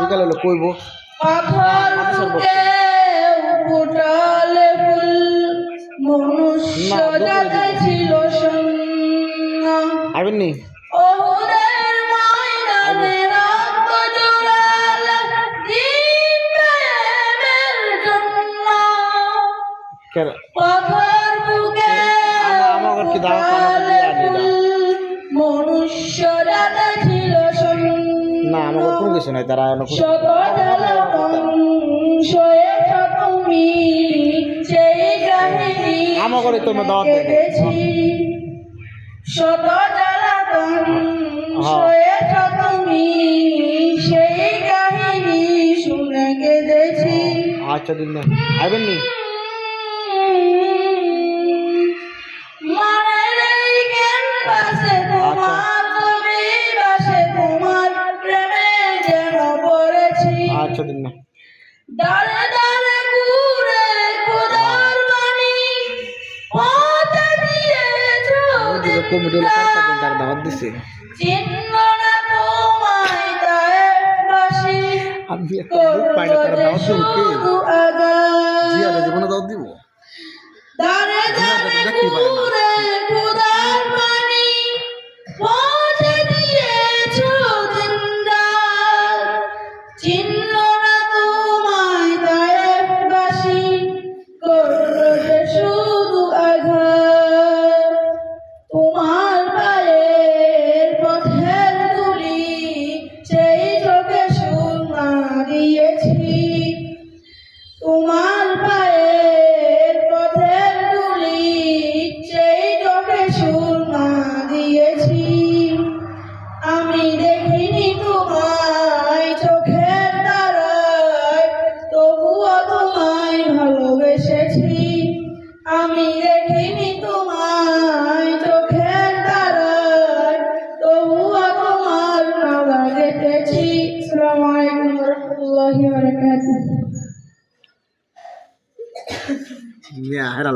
বিকালে কইব? ফুটালে ফুল মনুষ্য ছিল আইবেন নি? কেন? কি দাও। না কোনো কিছু নাই তারা দাওয়াত। শত তুমি, সেই কাহিনী শুনে কেঁদেছি। আচ্ছা দিন। আইবেন নি? দাঁড়ে দাঁড়ে ঘুরে খোদার বাণী পৌঁছে দিয়েছ ওদিকে কমিটি হলো চার দাওয়াত দিছে। চিহ্ন না তোমায় গায়েবাসী আমি একটা বুক পাই না তারা দাওয়াত দিব কে? শুধু আগায় জীবনে দাওয়াত দিব। দাঁড়ে দাঁড়ে দেখতেই পারে না। ঘুরে খোদার বাণী পৌঁছে দিয়েছ জিন্দার চিহ্ন 你啊，还让。